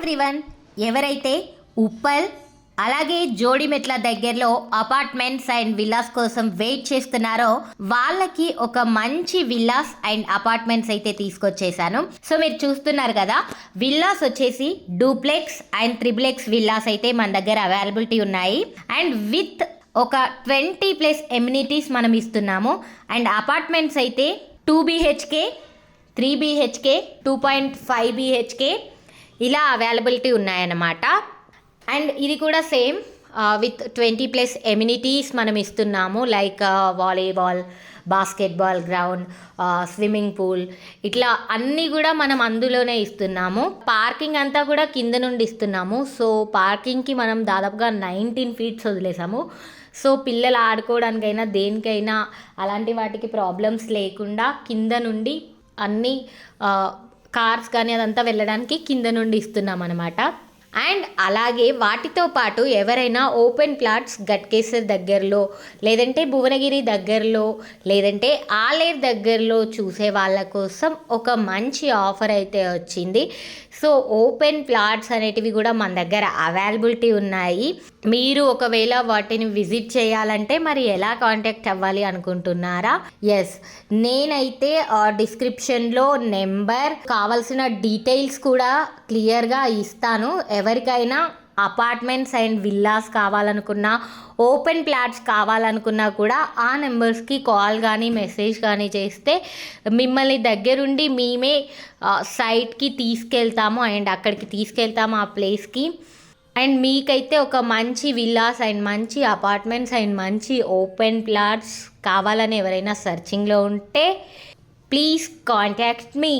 Everyone? ఎవరైతే ఉప్పల్ అలాగే జోడిమెట్ల దగ్గరలో అపార్ట్మెంట్స్ అండ్ విల్లాస్ కోసం వెయిట్ చేస్తున్నారో వాళ్ళకి ఒక మంచి విల్లాస్ అండ్ అపార్ట్మెంట్స్ అయితే తీసుకొచ్చేసాను సో మీరు చూస్తున్నారు కదా విల్లాస్ వచ్చేసి డూప్లెక్స్ అండ్ త్రిబ్లెక్స్ విల్లాస్ అయితే మన దగ్గర అవైలబిలిటీ ఉన్నాయి. అండ్ విత్ ఒక ట్వంటీ ప్లస్ ఎమ్యూనిటీస్ మనం ఇస్తున్నాము. అండ్ అపార్ట్మెంట్స్ అయితే two BHK three BHK two point five BHK ఇలా అవైలబిలిటీ ఉన్నాయన్నమాట. అండ్ ఇది కూడా same with twenty plus amenities మనం ఇస్తున్నాము. Like volleyball basketball ground swimming pool ఇట్లా అన్నీ కూడా మనం అందులోనే ఇస్తున్నాము. పార్కింగ్ అంతా కూడా కింద నుండి ఇస్తున్నాము. సో పార్కింగ్కి మనం దాదాపుగా నైన్టీన్ ఫీట్స్ వదిలేసాము. సో పిల్లలు ఆడుకోవడానికైనా దేనికైనా అలాంటి వాటికి ప్రాబ్లమ్స్ లేకుండా కింద నుండి అన్నీ uh, కార్స్ కానీ అదంతా వెళ్ళడానికి కింద నుండి ఇస్తున్నాం అనమాట అండ్ అలాగే వాటితో పాటు ఎవరైనా ఓపెన్ ప్లాట్స్ గట్కేసర్ దగ్గరలో లేదంటే భువనగిరి దగ్గరలో లేదంటే ఆలేర్ దగ్గరలో చూసే వాళ్ళ కోసం ఒక మంచి ఆఫర్ అయితే వచ్చింది. సో ఓపెన్ ప్లాట్స్ అనేటివి కూడా మన దగ్గర అవైలబిలిటీ ఉన్నాయి. మీరు ఒకవేళ వాటిని విజిట్ చేయాలంటే మరి ఎలా కాంటాక్ట్ అవ్వాలి అనుకుంటున్నారా? ఎస్ నేనైతే డిస్క్రిప్షన్లో నెంబర్ కావాల్సిన డీటెయిల్స్ కూడా క్లియర్గా ఇస్తాను. ఎవరికైనా అపార్ట్మెంట్స్ అండ్ విల్లాస్ కావాలనుకున్నా ఓపెన్ ప్లాట్స్ కావాలనుకున్నా కూడా ఆ నెంబర్స్కి కాల్ కానీ మెసేజ్ కానీ చేస్తే మిమ్మల్ని దగ్గరుండి మేమే సైట్కి తీసుకెళ్తాము అండ్ అక్కడికి తీసుకెళ్తాము ఆ ప్లేస్కి. అండ్ మీకైతే ఒక మంచి విల్లాస్ అండ్ మంచి అపార్ట్మెంట్స్ అండ్ మంచి ఓపెన్ ప్లాట్స్ కావాలని ఎవరైనా సర్చింగ్లో ఉంటే ప్లీజ్ కాంటాక్ట్ మీ.